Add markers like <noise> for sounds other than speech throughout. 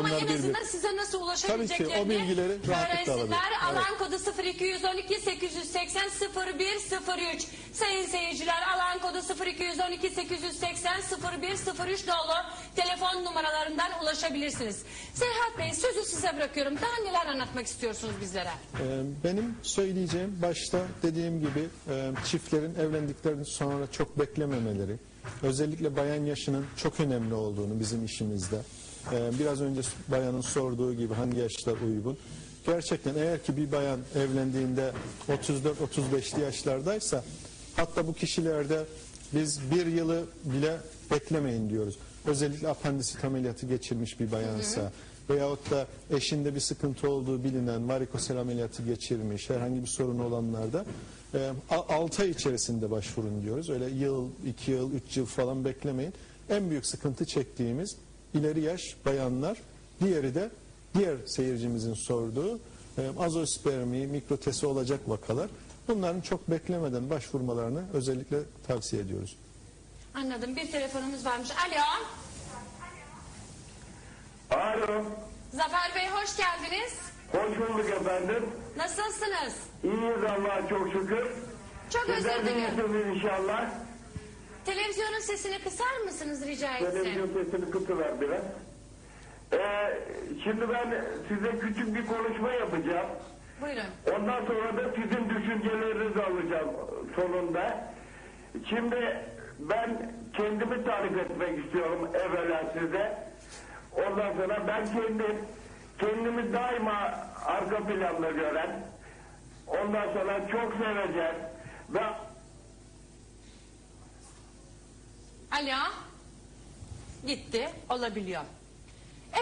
Ama en azından size nasıl ulaşabileceklerini Tabii ki o bilgileri rahatlıkla alabilir. Alan kodu 0212 880 0103. Sayın seyirciler alan kodu 0212 880 0103 dolu telefon numaralarından ulaşabilirsiniz. Serhat Bey sözü size bırakıyorum. Daha neler anlatmak istiyorsunuz bizlere? Ee, Benim söyleyeceğim başta dediğim gibi e, çiftlerin evlendikten sonra çok beklememeleri, özellikle bayan yaşının çok önemli olduğunu bizim işimizde. Ee, Biraz önce bayanın sorduğu gibi hangi yaşlar uygun. Gerçekten eğer ki bir bayan evlendiğinde 34-35'li yaşlardaysa hatta bu kişilerde biz bir yılı bile beklemeyin diyoruz. Özellikle apandisit ameliyatı geçirmiş bir bayansa veyahut da eşinde bir sıkıntı olduğu bilinen varikosel ameliyatı geçirmiş herhangi bir sorun olanlarda 6 ay içerisinde başvurun diyoruz. Öyle yıl, 2 yıl, 3 yıl falan beklemeyin. En büyük sıkıntı çektiğimiz ileri yaş bayanlar, diğeri de diğer seyircimizin sorduğu e, azospermi, mikrotesi olacak vakalar. Bunların çok beklemeden başvurmalarını özellikle tavsiye ediyoruz. Anladım. Bir telefonumuz varmış. Alo. Alo, Zafer Bey hoş geldiniz. hoş bulduk efendim. Nasılsınız? İyiyiz Allah'a çok şükür. Çok Sizler özür dilerim. iyisiniz inşallah. Televizyonun sesini kısar mısınız rica etsem? Televizyon sesini kısıver biraz. Ee, şimdi ben size küçük bir konuşma yapacağım. Buyurun. Ondan sonra da sizin düşüncelerinizi alacağım sonunda. Şimdi ben kendimi tarif etmek istiyorum evvela size. Ondan sonra ben kendim kendimi daima arka planda gören, ondan sonra çok sevecek ve Alo. Gitti. Olabiliyor.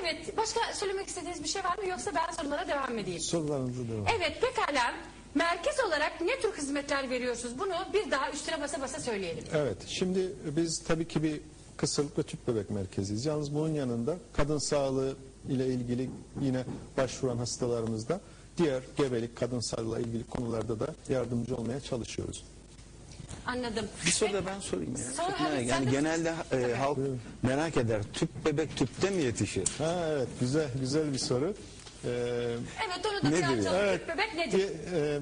Evet. Başka söylemek istediğiniz bir şey var mı? Yoksa ben sorulara devam edeyim. Sorularınızı devam. Evet pekala. Merkez olarak ne tür hizmetler veriyorsunuz? Bunu bir daha üstüne basa basa söyleyelim. Evet, şimdi biz tabii ki bir kısırlık ve tüp bebek merkeziyiz. Yalnız bunun yanında kadın sağlığı ile ilgili yine başvuran hastalarımızda diğer gebelik, kadın sağlığı ile ilgili konularda da yardımcı olmaya çalışıyoruz. Anladım. Bir soru da ben sorayım ya. Sor, Çok hadi merak- sen yani de- genelde e, halk merak eder. Tüp bebek tüpte mi yetişir? Ha evet, güzel güzel bir soru. Ee, Evet onu da Nedir biraz ya? çalalım. Evet. Bebek nedir? Bir, e,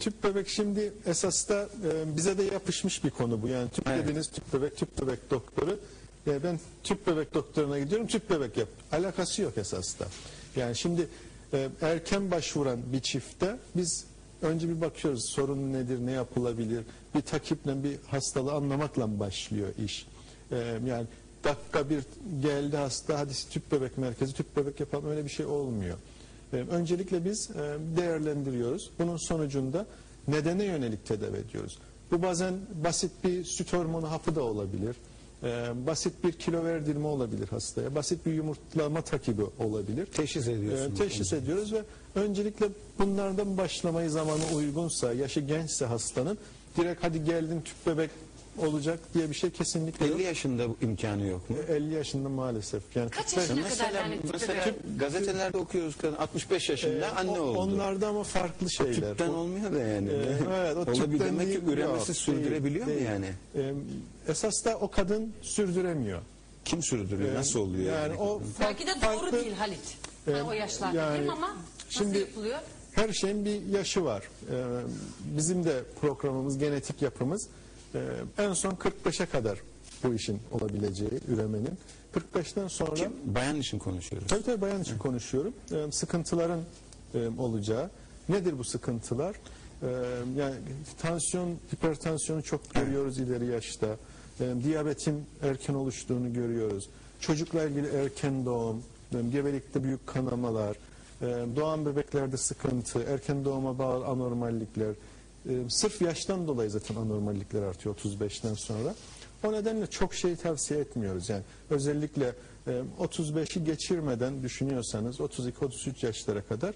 tüp bebek şimdi esas da e, bize de yapışmış bir konu bu. Yani tüp Evet. dediniz tüp bebek, tüp bebek doktoru. Ya ben tüp bebek doktoruna gidiyorum, tüp bebek yap. Alakası yok esas da. Yani şimdi e, erken başvuran bir çifte biz önce bir bakıyoruz sorun nedir, ne yapılabilir. Bir takiple bir hastalığı anlamakla başlıyor iş. E, yani dakika bir geldi hasta hadi tüp bebek merkezi tüp bebek yapalım öyle bir şey olmuyor. E, Öncelikle biz e, değerlendiriyoruz. Bunun sonucunda nedene yönelik tedavi ediyoruz. Bu bazen basit bir süt hormonu hapı da olabilir. E, Basit bir kilo verdirme olabilir hastaya. Basit bir yumurtlama takibi olabilir. Teşhis ediyorsunuz. E, Teşhis ediyoruz ve öncelikle bunlardan başlamayı zamanı uygunsa, yaşı gençse hastanın direkt hadi geldin tüp bebek olacak diye bir şey kesinlikle yok. 50 yaşında bu imkanı yok mu? 50 yaşında maalesef. Yani Kaç 45 yaşına kadar Mesela, yani tüp mesela bebek? gazetelerde okuyoruz kadın 65 yaşında Ee, anne o- oldu. Onlarda ama farklı şeyler. Tüpten O- olmuyor da yani. Ee, evet, o tüpten demek ki değil, üremesi yok, sürdürebiliyor değil, mu değil. yani? Ee, esas da o kadın sürdüremiyor. Kim sürdürüyor? Ee, Nasıl oluyor yani? Yani o Belki de farklı- doğru değil Halit. Ben Ee, o yaşlarda yani değilim ama şimdi- nasıl yapılıyor? Her şeyin bir yaşı var. Ee, bizim de programımız, genetik yapımız e, en son 45'e kadar bu işin olabileceği, üremenin. 45'ten sonra... Kim? Bayan için konuşuyoruz. Tabii tabii bayan için konuşuyorum. Ee, sıkıntıların e, olacağı. Nedir bu sıkıntılar? Ee, yani tansiyon, hipertansiyonu çok görüyoruz ileri yaşta. Ee, diyabetin erken oluştuğunu görüyoruz. Çocukla ilgili erken doğum, e, gebelikte büyük kanamalar, e, doğan bebeklerde sıkıntı, erken doğuma bağlı anormallikler. E, sırf yaştan dolayı zaten anormallikler artıyor 35'ten sonra. O nedenle çok şey tavsiye etmiyoruz. Yani özellikle e, 35'i geçirmeden düşünüyorsanız 32-33 yaşlara kadar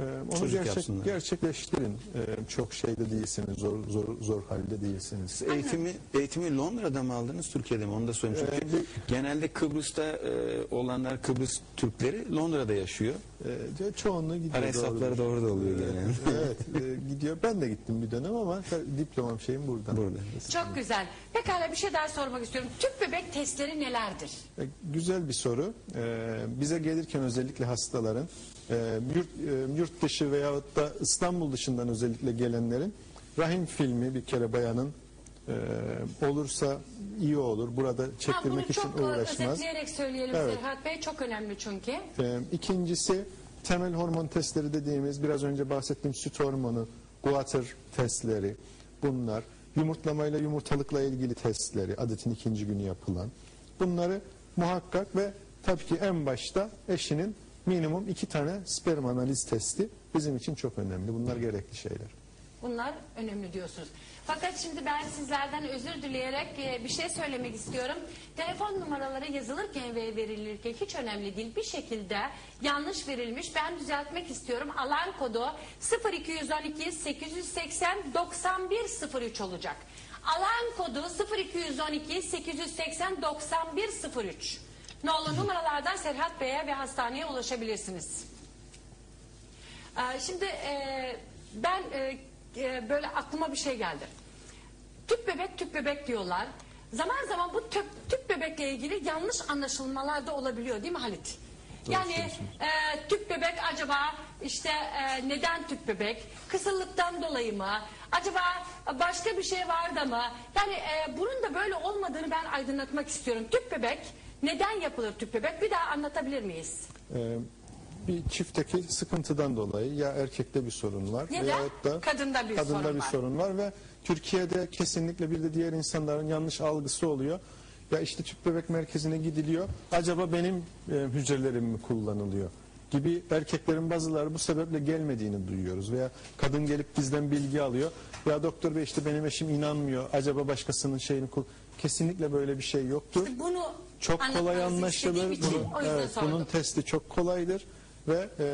e, onu Çocuk gerçek, yapsınlar. gerçekleştirin. E, çok şeyde değilsiniz, zor zor zor halde değilsiniz. Siz eğitimi eğitimi Londra'da mı aldınız Türkiye'de mi? Onu da sorayım. Çünkü Ee, genelde Kıbrıs'ta e, olanlar Kıbrıs Türkleri Londra'da yaşıyor. E, çoğunluğu gidiyor. Para hesapları doğru da oluyor genelde. <laughs> evet e, gidiyor. Ben de gittim bir dönem ama diplomam şeyim burada. Burada. Çok güzel. Pekala bir şey daha sormak istiyorum. Tüp bebek testleri nelerdir? E, Güzel bir soru. E, bize gelirken özellikle hastaların e, yurt, e, yurt dışı veyahut da İstanbul dışından özellikle gelenlerin rahim filmi bir kere bayanın e, olursa iyi olur. Burada Ha, bunu çektirmek için çok e, uğraşmaz. özetleyerek söyleyelim Evet. Serhat Bey. Çok önemli çünkü. E, ikincisi temel hormon testleri dediğimiz biraz önce bahsettiğim süt hormonu, guatr testleri bunlar. Yumurtlamayla yumurtalıkla ilgili testleri adetin ikinci günü yapılan. Bunları muhakkak ve tabii ki en başta eşinin minimum iki tane sperm analiz testi bizim için çok önemli. Bunlar gerekli şeyler. Bunlar önemli diyorsunuz. Fakat şimdi ben sizlerden özür dileyerek e, bir şey söylemek istiyorum. Telefon numaraları yazılırken ve verilirken hiç önemli değil. Bir şekilde yanlış verilmiş. Ben düzeltmek istiyorum. Alan kodu 0212 880 9103 olacak. Alan kodu 0212 880 9103. Nolu numaralardan Serhat Bey'e ve hastaneye ulaşabilirsiniz. Ee, Şimdi e, ben e, e, böyle aklıma bir şey geldi. Tüp bebek tüp bebek diyorlar. Zaman zaman bu tüp, tüp bebekle ilgili yanlış anlaşılmalar da olabiliyor değil mi Halit? yani e, tüp bebek acaba işte e, neden tüp bebek? Kısırlıktan dolayı mı? Acaba başka bir şey var da mı? Yani e, bunun da böyle olmadığını ben aydınlatmak istiyorum. Tüp bebek neden yapılır tüp bebek? Bir daha anlatabilir miyiz? Ee, bir çiftteki sıkıntıdan dolayı ya erkekte bir sorun var Ya da veyahut da kadında bir kadında sorun bir var. sorun var ve Türkiye'de kesinlikle bir de diğer insanların yanlış algısı oluyor. Ya işte tüp bebek merkezine gidiliyor. Acaba benim e, hücrelerim mi kullanılıyor? gibi erkeklerin bazıları bu sebeple gelmediğini duyuyoruz veya kadın gelip bizden bilgi alıyor. Ya doktor bey işte benim eşim inanmıyor. Acaba başkasının şeyini kul kesinlikle böyle bir şey yoktur. Bunu Çok kolay anlatmanızı anlaşılır. istediğim için Bunun, o yüzden evet, sordum. bunun testi çok kolaydır ve e,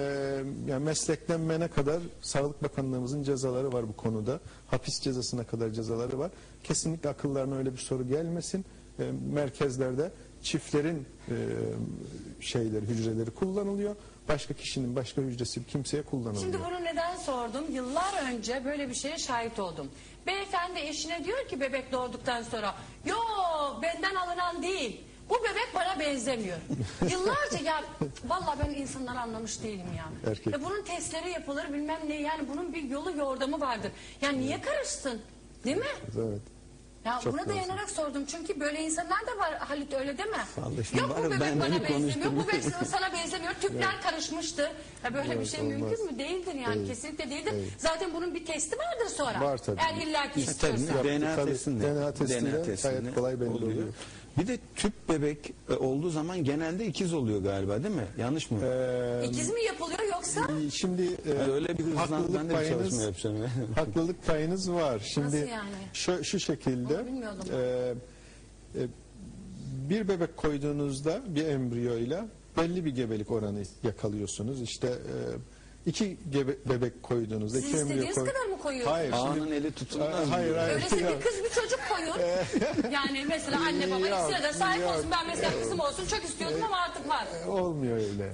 yani meslekten mene kadar Sağlık Bakanlığımızın cezaları var bu konuda. Hapis cezasına kadar cezaları var. Kesinlikle akıllarına öyle bir soru gelmesin. E, merkezlerde çiftlerin e, şeyleri, hücreleri kullanılıyor. Başka kişinin başka hücresi kimseye kullanılmıyor. Şimdi bunu neden sordum? Yıllar önce böyle bir şeye şahit oldum. Beyefendi eşine diyor ki bebek doğduktan sonra yo benden alınan değil. Bu bebek benzemiyor. <laughs> Yıllarca ya vallahi ben insanları anlamış değilim ya. Erkek. E bunun testleri yapılır bilmem ne yani bunun bir yolu yordamı vardır. Ya niye karışsın? Değil mi? Evet. Ya Çok buna lazım. dayanarak sordum çünkü böyle insanlar da var Halit öyle değil mi? Vallahi şimdi Yok bu bebek ben bana benzemiyor, bu bebek <laughs> sana benzemiyor, tüpler karışmıştır. Ya böyle bir Evet, şey olmaz. mümkün mü? Değildir yani Değil. kesinlikle değildir. Değil. Zaten bunun bir testi vardır sonra. Var tabii. Eğer illaki istiyorsan. DNA Tabii, testinde. DNA testinde gayet kolay belli oluyor. Bir de tüp bebek e, olduğu zaman genelde ikiz oluyor galiba değil mi? Yanlış mı? Ee, İkiz mi yapılıyor yoksa? Şimdi e, Yani öyle bir haklılık ben de bir payınız- çalışma yapacağım. <laughs> haklılık payınız var. Şimdi Nasıl yani? şu, şu şekilde Onu bilmiyordum. e, e, bir bebek koyduğunuzda bir embriyoyla belli bir gebelik oranı yakalıyorsunuz. İşte e, iki gebe, bebek koyduğunuzda Siz iki embriyo istediğiniz koy- kadar mı koyuyorsunuz? Hayır. Ağanın eli tutulmaz Hayır, hayır. Öyleyse bir kız bir çocuk koyun. <laughs> yani mesela anne baba Yok, ikisine de sahip yok. olsun. Ben mesela kızım olsun çok istiyordum ama artık var. Olmuyor öyle.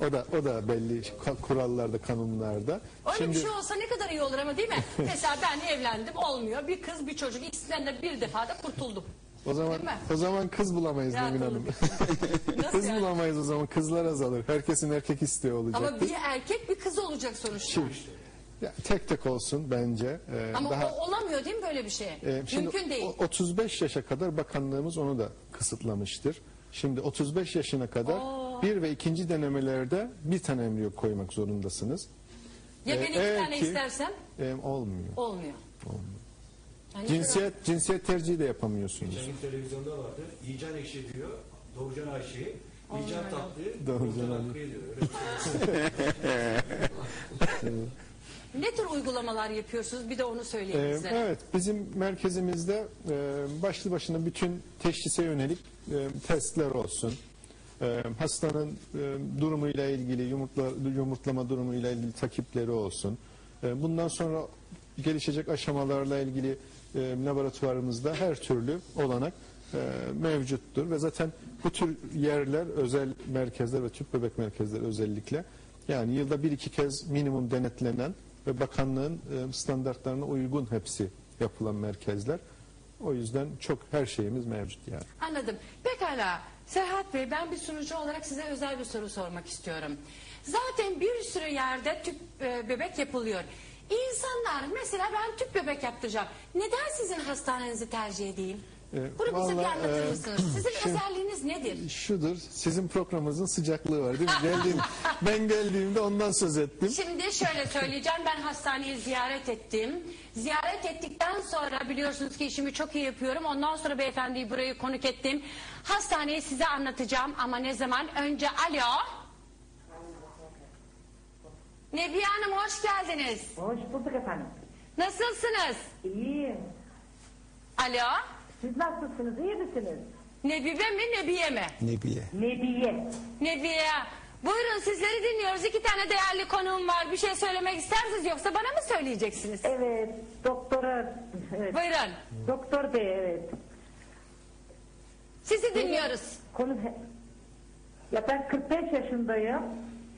O da o da belli ka- kurallarda, kanunlarda. Öyle bir şey olsa ne kadar iyi olur ama değil mi? <laughs> Mesela ben evlendim olmuyor. Bir kız bir çocuk ikisinden de bir defada kurtuldum. O zaman Değil mi? o zaman kız bulamayız Rahat olun. Hanım. Nasıl kız yani? bulamayız o zaman. Kızlar azalır. Herkesin erkek isteği olacak. Ama bir erkek bir kız olacak sonuçta. Ya, tek tek olsun bence. Ee, Ama daha o olamıyor değil mi böyle bir şey? Ee, şimdi Mümkün değil. o- 35 yaşa kadar bakanlığımız onu da kısıtlamıştır. Şimdi 35 yaşına kadar bir ve ikinci denemelerde bir tane embriyo koymak zorundasınız. ya Ee, ben iki eğer tane ki- istersem Ee, olmuyor. olmuyor. Yani Cinsiyet cinsiyet tercihi de yapamıyorsunuz. Geçen gün televizyonda vardı. Yiğcan ekşi diyor. Doğucan Ayşe'yi. Yiğcan tatlı. Doğucan Ali. Hakkı'yı diyor. Öyle bir şey. <laughs> Ne tür uygulamalar yapıyorsunuz? Bir de onu söyleyin Ee, bize. evet, bizim merkezimizde e, başlı başına bütün teşhise yönelik e, testler olsun. E, hastanın e, durumuyla ilgili, yumurtla, yumurtlama durumuyla ilgili takipleri olsun. E, bundan sonra gelişecek aşamalarla ilgili e, laboratuvarımızda her türlü olanak e, mevcuttur ve zaten bu tür yerler, özel merkezler ve tüp bebek merkezleri özellikle Yani yılda bir iki kez minimum denetlenen ve bakanlığın e, standartlarına uygun hepsi yapılan merkezler. O yüzden çok her şeyimiz mevcut yani. Anladım. Pekala. Serhat Bey ben bir sunucu olarak size özel bir soru sormak istiyorum. Zaten bir sürü yerde tüp bebek yapılıyor. İnsanlar mesela ben tüp bebek yaptıracağım. Neden sizin hastanenizi tercih edeyim? E, Bunu bize bir vallahi, anlatır e, mısınız? <clears throat> Sizin şimdi- özelliğiniz nedir? Şudur, sizin programınızın sıcaklığı var değil mi? <laughs> Geldiğim, ben geldiğimde ondan söz ettim. Şimdi şöyle söyleyeceğim ben hastaneyi ziyaret ettim. Ziyaret ettikten sonra biliyorsunuz ki işimi çok iyi yapıyorum. Ondan sonra beyefendiyi buraya konuk ettim. Hastaneyi size anlatacağım ama ne zaman? Önce alo. Nebiye Hanım hoş geldiniz. Hoş bulduk efendim. Nasılsınız? İyiyim. Alo. Siz nasılsınız? İyi misiniz? Nebibe mi Nebiye mi? Nebiye. Nebiye. Nebiye. Buyurun sizleri dinliyoruz. İki tane değerli konuğum var. Bir şey söylemek istersiniz yoksa bana mı söyleyeceksiniz? Evet. Doktora. Evet. Buyurun. Doktor bey evet. Sizi dinliyoruz. Konu... Ya ben 45 yaşındayım.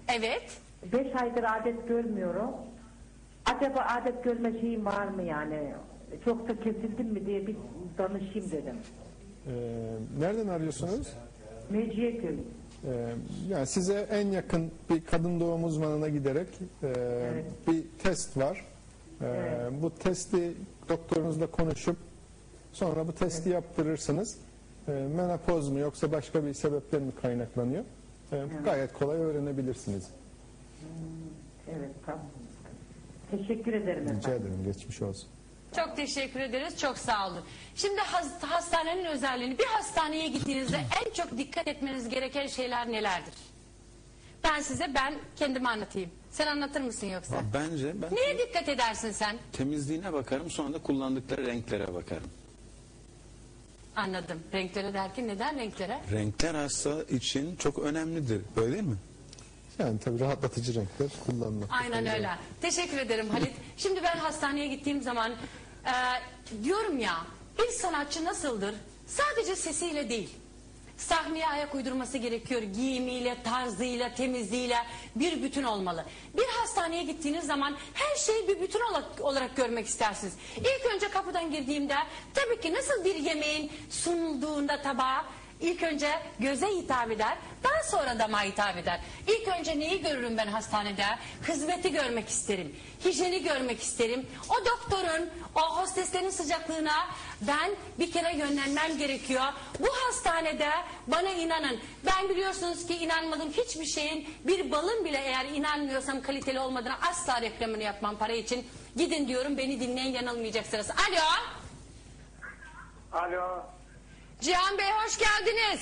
Evet. 5 aydır adet görmüyorum. Acaba adet görme şeyim var mı yani? Çok da kesildim mi diye bir danışayım dedim. E, nereden arıyorsunuz? Meciyeköy. Ee, yani size en yakın bir kadın doğum uzmanına giderek e, bir test var. Ee, Bu testi doktorunuzla konuşup sonra bu testi yaptırırsınız. Ee, menopoz mu yoksa başka bir sebepten mi kaynaklanıyor? Ee, Gayet kolay öğrenebilirsiniz. Evet tamam. Teşekkür ederim Rica efendim. ederim geçmiş olsun. Çok teşekkür ederiz. Çok sağ olun. Şimdi has- hastanenin özelliğini bir hastaneye gittiğinizde en çok dikkat etmeniz gereken şeyler nelerdir? Ben size ben kendimi anlatayım. Sen anlatır mısın yoksa? Bence ben Neye dikkat edersin sen? temizliğine bakarım sonra da kullandıkları renklere bakarım. Anladım. Renklere derken neden renklere? Renkler hasta için çok önemlidir. Böyle değil mi? Yani tabii rahatlatıcı renkler kullanmak. Aynen öyle. Teşekkür ederim Halit. Şimdi ben hastaneye gittiğim zaman e, diyorum ya bir sanatçı nasıldır? Sadece sesiyle değil. Sahneye ayak uydurması gerekiyor. Giyimiyle, tarzıyla, temizliğiyle bir bütün olmalı. Bir hastaneye gittiğiniz zaman her şeyi bir bütün olarak, olarak görmek istersiniz. İlk önce kapıdan girdiğimde tabii ki nasıl bir yemeğin sunulduğunda tabağa İlk önce göze hitap eder, daha sonra dama hitap eder. İlk önce neyi görürüm ben hastanede? Hizmeti görmek isterim, hijyeni görmek isterim. O doktorun, o hosteslerin sıcaklığına ben bir kere yönlenmem gerekiyor. Bu hastanede bana inanın. Ben biliyorsunuz ki inanmadığım hiçbir şeyin bir balın bile eğer inanmıyorsam kaliteli olmadığına asla reklamını yapmam para için. Gidin diyorum beni dinleyin yanılmayacaksınız. Alo. Alo. Cihan Bey hoş geldiniz.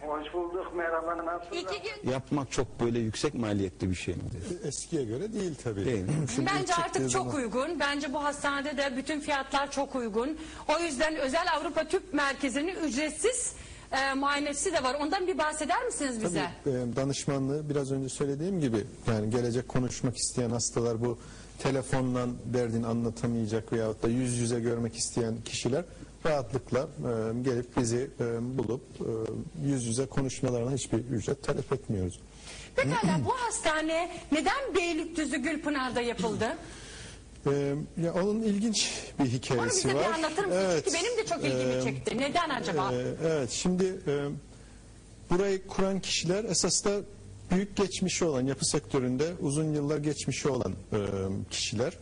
Hoş bulduk. Merhaba. Nasılsınız? İki gün Yapmak çok böyle yüksek maliyetli bir şey midir? Eskiye göre değil tabii. Değil mi? Şimdi Bence artık çok zaman- uygun. Bence bu hastanede de bütün fiyatlar çok uygun. O yüzden özel Avrupa Tüp Merkezi'nin ücretsiz e, muayenesi de var. Ondan bir bahseder misiniz bize? Tabii, e, danışmanlığı biraz önce söylediğim gibi yani gelecek konuşmak isteyen hastalar bu telefonla derdini anlatamayacak veyahut da yüz yüze görmek isteyen kişiler rahatlıkla e, gelip bizi e, bulup e, yüz yüze konuşmalarına hiçbir ücret talep etmiyoruz. Pekala bu hastane neden Beylikdüzü Gülpınar'da yapıldı? E, ya onun ilginç bir Onu hikayesi bize var. bir anlatır mısınız? Çünkü benim de çok ilgimi e, çekti. Neden acaba? Ee, evet şimdi e, burayı kuran kişiler esas da büyük geçmişi olan yapı sektöründe uzun yıllar geçmişi olan e, kişiler.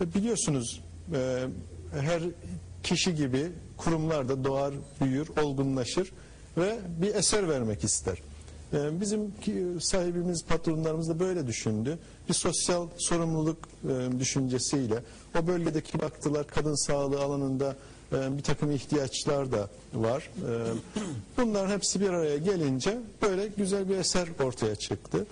Ve biliyorsunuz e, her kişi gibi kurumlar da doğar, büyür, olgunlaşır ve bir eser vermek ister. E, bizim sahibimiz, patronlarımız da böyle düşündü. Bir sosyal sorumluluk e, düşüncesiyle o bölgedeki baktılar kadın sağlığı alanında e, bir takım ihtiyaçlar da var. E, Bunların hepsi bir araya gelince böyle güzel bir eser ortaya çıktı.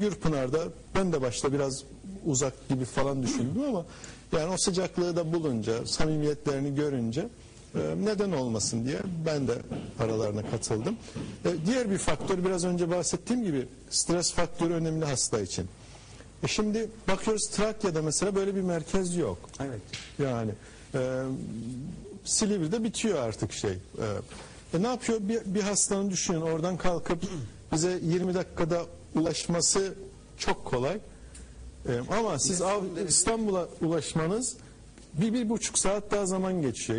Gürpınar'da ben de başta biraz uzak gibi falan düşündüm ama yani o sıcaklığı da bulunca, samimiyetlerini görünce e, neden olmasın diye ben de aralarına katıldım. E, Diğer bir faktör biraz önce bahsettiğim gibi stres faktörü önemli hasta için. E şimdi bakıyoruz Trakya'da mesela böyle bir merkez yok. Evet. Yani e, Silivri'de bitiyor artık şey. E, e ne yapıyor? Bir, bir hastanın düşünün oradan kalkıp bize 20 dakikada ulaşması çok kolay. E, ama siz İstanbul'a ulaşmanız bir, bir buçuk saat daha zaman geçiyor.